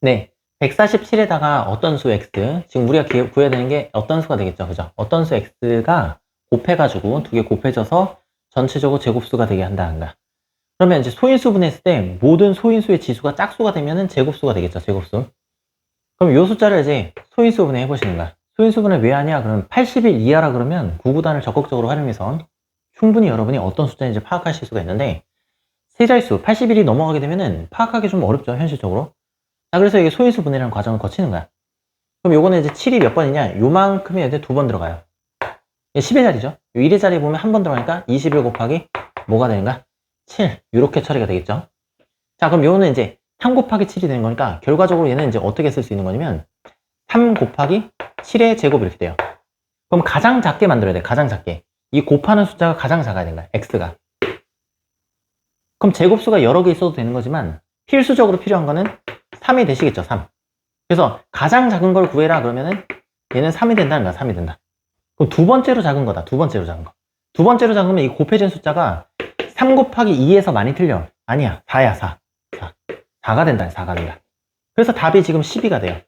네. 147에다가 어떤 수 x, 지금 우리가 기- 구해야 되는 게 어떤 수가 되겠죠. 그죠? 어떤 수 x가 곱해가지고 두 개 곱해져서 전체적으로 제곱수가 되게 한다는 그러면 이제 소인수 분했을 때 모든 소인수의 지수가 짝수가 되면은 제곱수가 되겠죠. 제곱수. 그럼 이 숫자를 이제 소인수 분해 해보시는 거야. 소인수 분해 왜 하냐? 그러면 80일 이하라 그러면 구구단을 적극적으로 활용해서 충분히 여러분이 어떤 숫자인지 파악하실 수가 있는데 세 자릿수 80일이 넘어가게 되면은 파악하기 좀 어렵죠. 현실적으로. 자, 그래서 이게 소인수 분해라는 과정을 거치는 거야. 그럼 요거는 이제 7이 몇 번이냐? 요만큼이 이제 두 번 들어가요. 10의 자리죠. 1의 자리 보면 한 번 들어가니까 21 곱하기 뭐가 되는가? 7. 이렇게 처리가 되겠죠. 자, 그럼 요거는 이제 3 곱하기 7이 되는 거니까 결과적으로 얘는 이제 어떻게 쓸 수 있는 거냐면 3 곱하기 7의 제곱 이렇게 돼요. 그럼 가장 작게 만들어야 돼. 가장 작게. 이 곱하는 숫자가 가장 작아야 거야. x가. 그럼 제곱수가 여러 개 있어도 되는 거지만 필수적으로 필요한 거는 3이 되시겠죠. 3. 그래서 가장 작은 걸 구해라 그러면은 얘는 3이 된다는 거야. 3이 된다. 그럼 두 번째로 작은 거다. 두 번째로 작은 거. 두 번째로 작으면 이 곱해진 숫자가 3 곱하기 2에서 많이 틀려. 아니야. 4야, 4. 4. 4가 된다. 4가 된다. 그래서 답이 지금 12가 돼요.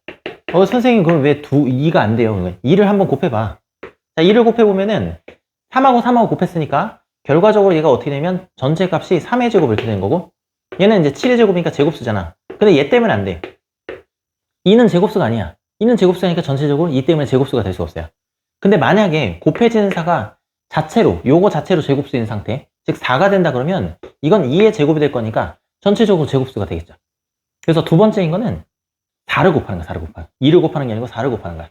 어, 선생님, 그럼 왜 두, 2가 안 돼요? 그러면 2를 한번 곱해봐. 자, 2를 곱해보면은 3하고 3하고 곱했으니까 결과적으로 얘가 어떻게 되면 전체 값이 3의 제곱 이렇게 되는 거고 얘는 이제 7의 제곱이니까 제곱수잖아. 근데 얘 때문에 안 돼. 2는 제곱수가 아니야. 2는 제곱수니까 전체적으로 2 때문에 제곱수가 될 수가 없어요. 근데 만약에 곱해지는 사가 자체로 요거 자체로 제곱수인 상태 즉 4가 된다 그러면 이건 2의 제곱이 될 거니까 전체적으로 제곱수가 되겠죠. 그래서 두 번째인 거는 4를 곱하는 거야. 4를 곱하는 2를 곱하는 게 아니고 4를 곱하는 거야.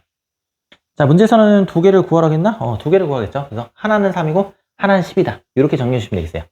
자 문제에서는 두 개를 구하라겠나? 어, 두 개를 구하겠죠. 그래서 하나는 3이고 하나는 10이다. 이렇게 정리해 주시면 되겠어요.